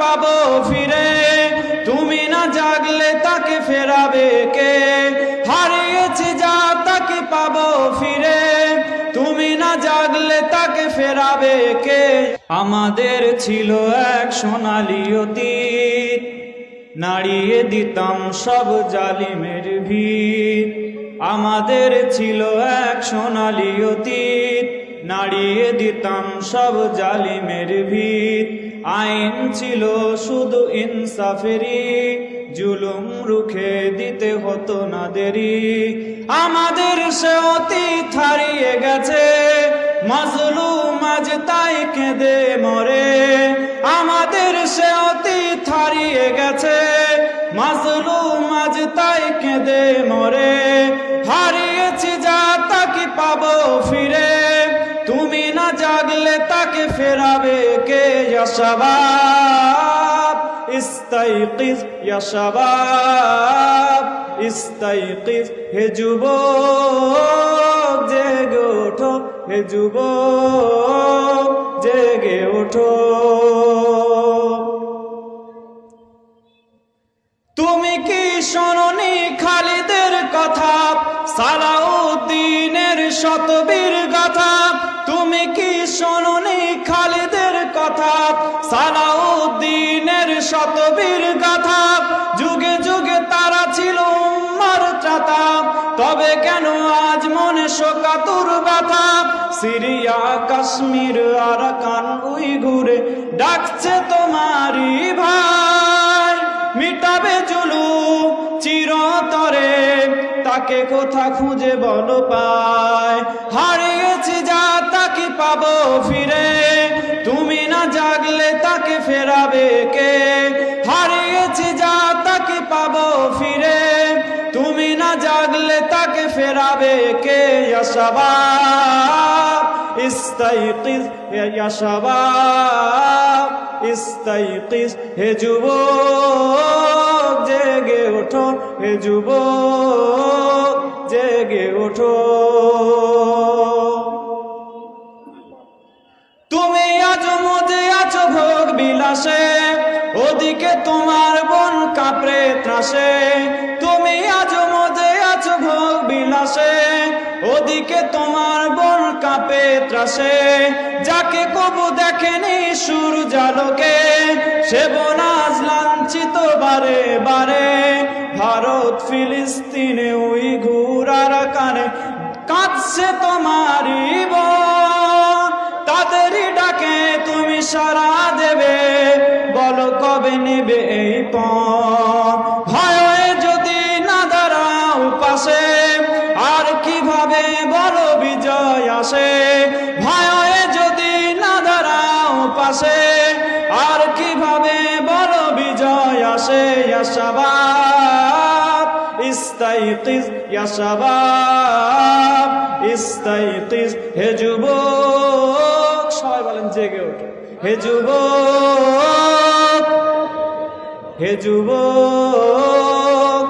পাবো ফিরে। তুমি না জাগলে তাকে ফেরাবে কে? হারিয়েছি যা তাকে পাবো ফিরে। তুমি না জাগলে তাকে ফেরাবে কে? আমাদের ছিল এক সোনালি অতীত। নাড়িয়ে দিতাম সব জালিমের ভিড় আমাদের ছিল এক সোনালি অতীত। নাড়িয়ে দিতাম সব জালিমের ভিড় আইন ছিল শুধু ইনসাফেরি জুলুম রুখে দিতে হতো না দেরি। আমাদের সে অতীত হারিয়ে গেছে, মাজলুম আজ তাই কেঁদে মরে। আমাদের সে অতীত হারিয়ে গেছে, মাজলুম আজ তাই কেঁদে মরে। ইয়া শাবাব, ইস্তাইকিজ হে যুবক, জেগে ওঠো, হে জেগে তুমি কি শোনি খালিদের কথা? সালাউদ্দিনের শতবীর কথা সালাউদ্দিনের শতবীর কথা যুগে যুগে তারা ছিল উম্মার চাতা। তবে কেন আজ মনে শোকাতুর ব্যথা? সিরিয়া, কাশ্মীর, আরাকান, উইঘুরে ডাকছে তোমারই ভাই। মিটাবে জুলু চিরতরে, তাকে কোথা খুঁজে বলো পায় হারিয়েছি যা তাকে পাবো ফিরে? তুমি না জাগলে তাকে ফেরাবে শাবাব? ইস্তাইকিজ ইয়া শাবাব। ইস্তাইকিজ হে যুবক, জেগে ওঠো হে যুবক, জেগে তুমি আজ মজে আছো ভোগ বিলাসে, ওদিকে তোমার বোন কাপড়ে ত্রাসে ওদিকে তোমার বোন কাপে ত্রাসে। যাকে কবু দেখেনি সুর জালকে সে বোনাজ লাঞ্ছিত বারে বারে। ভারত, ফিলিস্তিনে ওই ঘুরার কানে কাঁদছে তোমারই তাদেরই ডাকে তুমি সারা দেবে, বলো কবে নেবে এই পণ আসে ভয়ে যদি না দাঁড়াও পাশে, আর কীভাবে বলো বিজয় আসে শাবাব ইস্তাইকিজ ইয়া শাবাব ইস্তাইকিজ হে যুবক। সবাই বলেন, জেগে ওঠো। হে যুবক হে যুবক,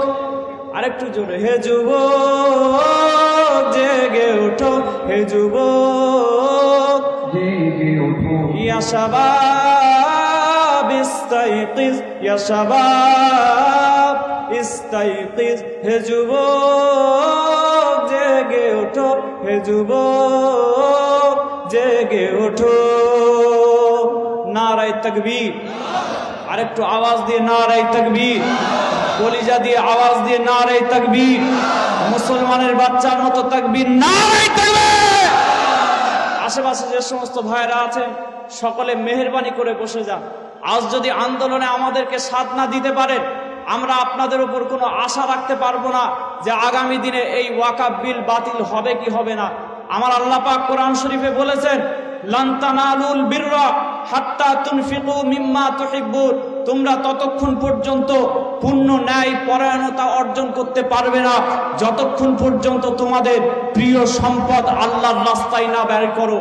আরেকটু জোরে, হে যুবক জেগে ওঠো হে যুবক। জেগে ওঠো ইয়া শাবাব ইস্তাইকিজ। ইয়া শাবাব ইস্তাইকিজ। হে যুবক জেগে ওঠো হে যুবক জেগে ওঠো নারায় তকবীর। আরেকটু আওয়াজ দিয়ে নারায় তকবীর। কলিজা দিয়ে আওয়াজ দিয়ে নারায় তকবীর। মুসলমানের বাচ্চার মতো তকবীর তকবীর আশেপাশে যে সমস্ত ভাইরা আছেন সকলে মেহরবানি করে বসে যান। আজ যদি আন্দোলনে আমাদেরকে সাথ না দিতে পারেন, আমরা আপনাদের উপর কোনো আশা রাখতে পারব না যে আগামী দিনে এই ওয়াকাব বিল বাতিল হবে কি হবে না। আমার আল্লাহ পাক কোরআন শরীফে বলেছেন লন্তানালুল বিররা হাত্তা তুনফিকু মিম্মা তুহিব্বুন। তোমরা ততক্ষণ পর্যন্ত পূর্ণ ন্যায় পরায়ণতা অর্জন করতে পারবে না। যতক্ষণ পর্যন্ত তোমাদের প্রিয় সম্পদ আল্লাহর রাস্তায় না ব্যয় করো।